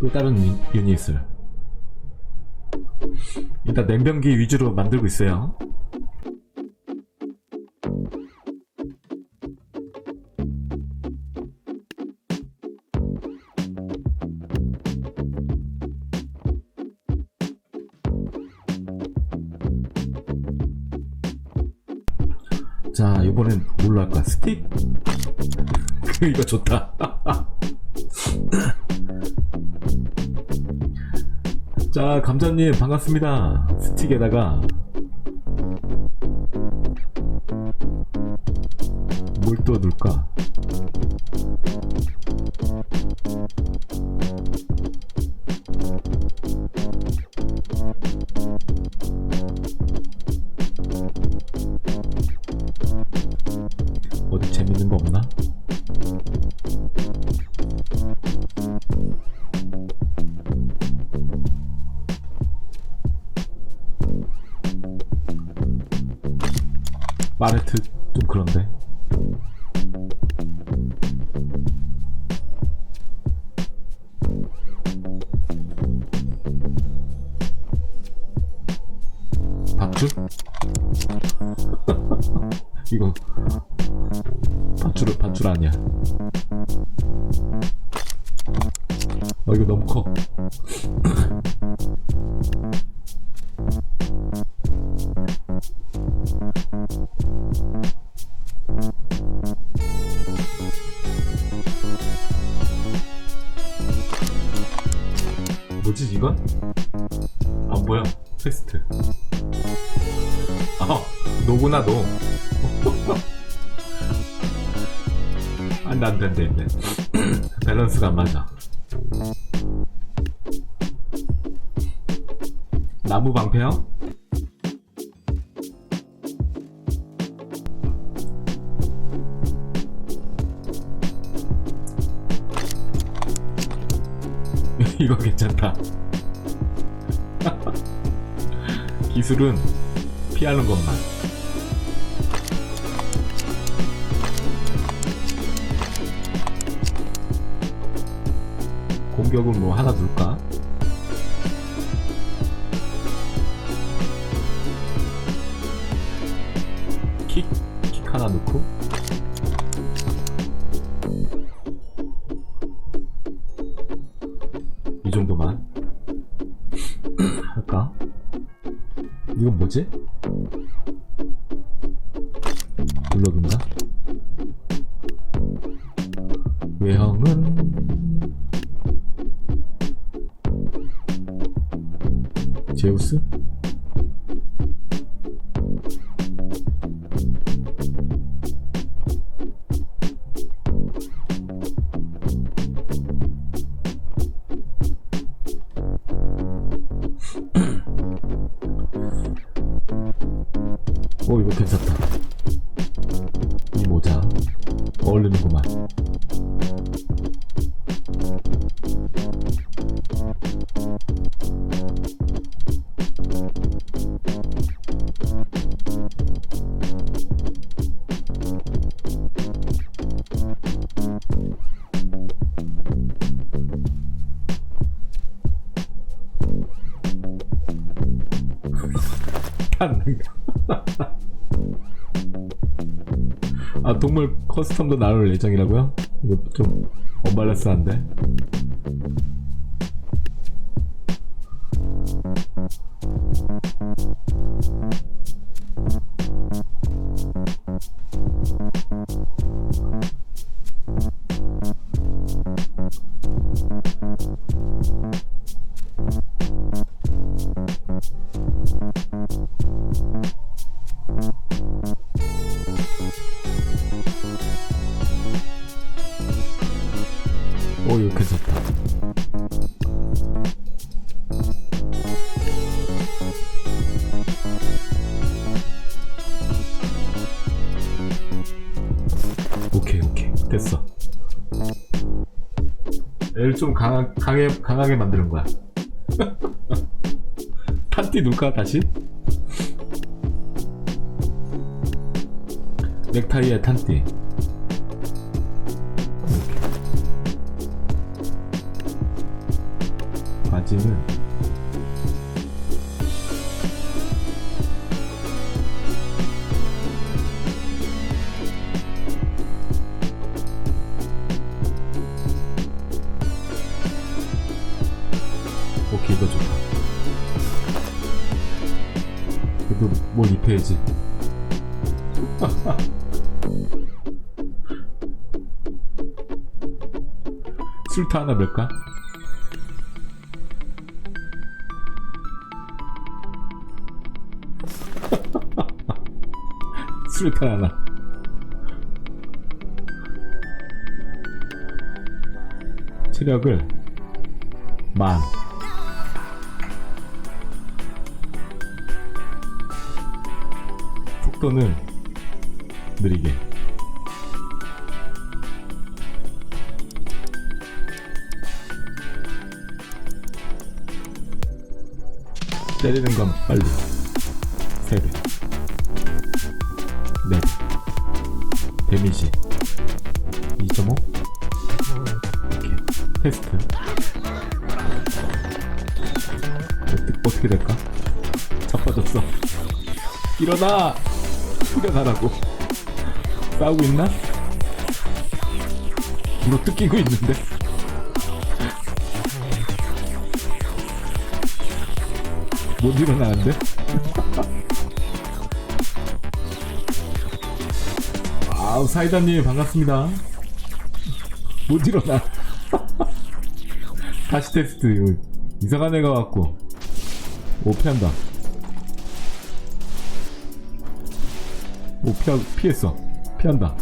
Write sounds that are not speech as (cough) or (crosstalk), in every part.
또 다른 유- 유닛을. 일단 냉병기 위주로 만들고 있어요. 자 이번엔 뭘로 할까? 스틱? (laughs) 이거 좋다 (laughs) 자 감자님 반갑습니다. 스틱에다가. 뭘또 넣을까 마레트 좀 그런데? 밧줄? (laughs) 이거 밧줄 밧줄 아니야. 어 이거 너무 커 (laughs) 안 보여 텍스트. 아 노구나 노. 안돼 안 돼 안 돼 안 돼 밸런스가 안 맞아. 나무 방패요? (laughs) 이거 괜찮다 기술은 피하는 것만 공격은 뭐 하나 둘까? 킥? 킥 하나 넣고 이 정도만 (clears throat) 할까? 이건 뭐지? 블럭인가? 외형은 제우스? 오 이거 괜찮다. 이 모자 어울리는구만. (laughs) 아 커스텀도 나올 예정이라고요? 이거 좀 언밸런스한데 얘를 좀 강하, 강해, 강하게 만드는 거야 (laughs) 탄띠 눌까 다시? 넥타이에 탄띠 있을지는 뭘 입혀야지. (laughs) 술타 하나 넣을까? (laughs) 술탄 하나. 체력을 만 속도는 느리게. 때리는 건 빨리. 3배. 4배. 데미지. 2.5 오케이. 테스트. 어떻게 될까? 자빠졌어. 일어나! 일어나라고. 싸우고 있나? 뭐 뜯기고 있는데. 못 일어나는데? 아우 사이다님 반갑습니다. 못 일어나. (laughs) 다시 테스트. 이거 이상한 애가 왔고. 오 피한다 오 피하, 피했어. 피한다.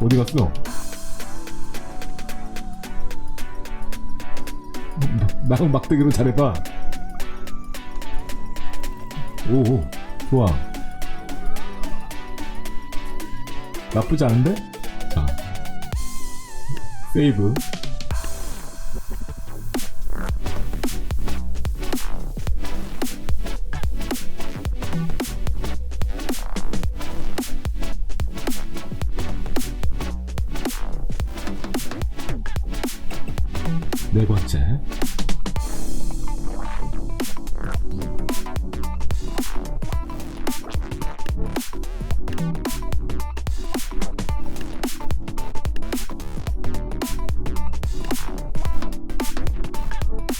어디 갔어? 나랑 막대기로 잘해봐. 오, 오 좋아. 나쁘지 않은데? 자 세이브 네 번째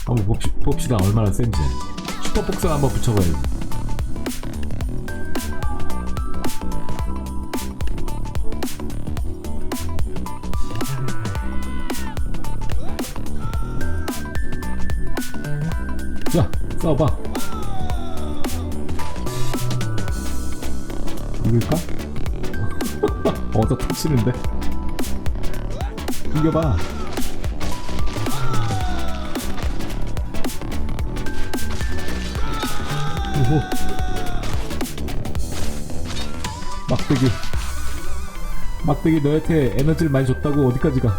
한번 봅시, 봅시다. 얼마나 센지. 슈퍼복선 한번 붙여봐야지 싸워봐 이길까? 어서 터치는데 이겨봐 오호. 막대기. 막대기 너한테 에너지를 많이 줬다고 어디까지 가?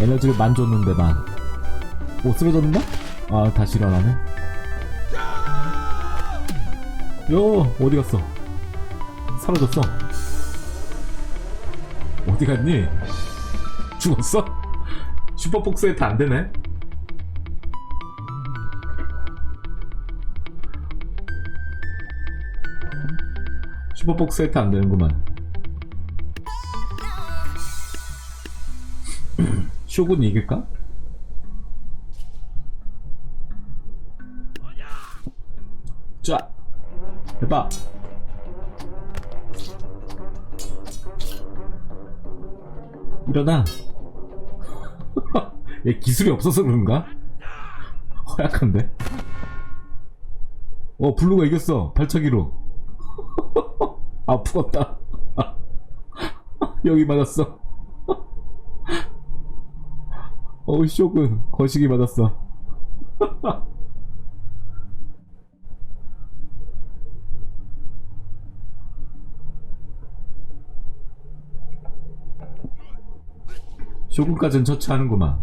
에너지를 만 줬는데 만. 오 쓰러졌나? 아 다시 일어나네. 요 어디 갔어? 사라졌어. 어디 갔니? 죽었어? 슈퍼폭스에트 안 되네. 슈퍼복스 세트 안 되는구만. (clears throat) 쇼군 이길까? 자, 해봐. 일어나. (laughs) 얘 기술이 없어서 그런가? 허약한데? 어, 블루가 이겼어. 발차기로. (laughs) 아, 푸었다. (laughs) 여기 맞았어. 어우, 쇼군. 거시기 맞았어. 쇼군까지는 처치하는구만.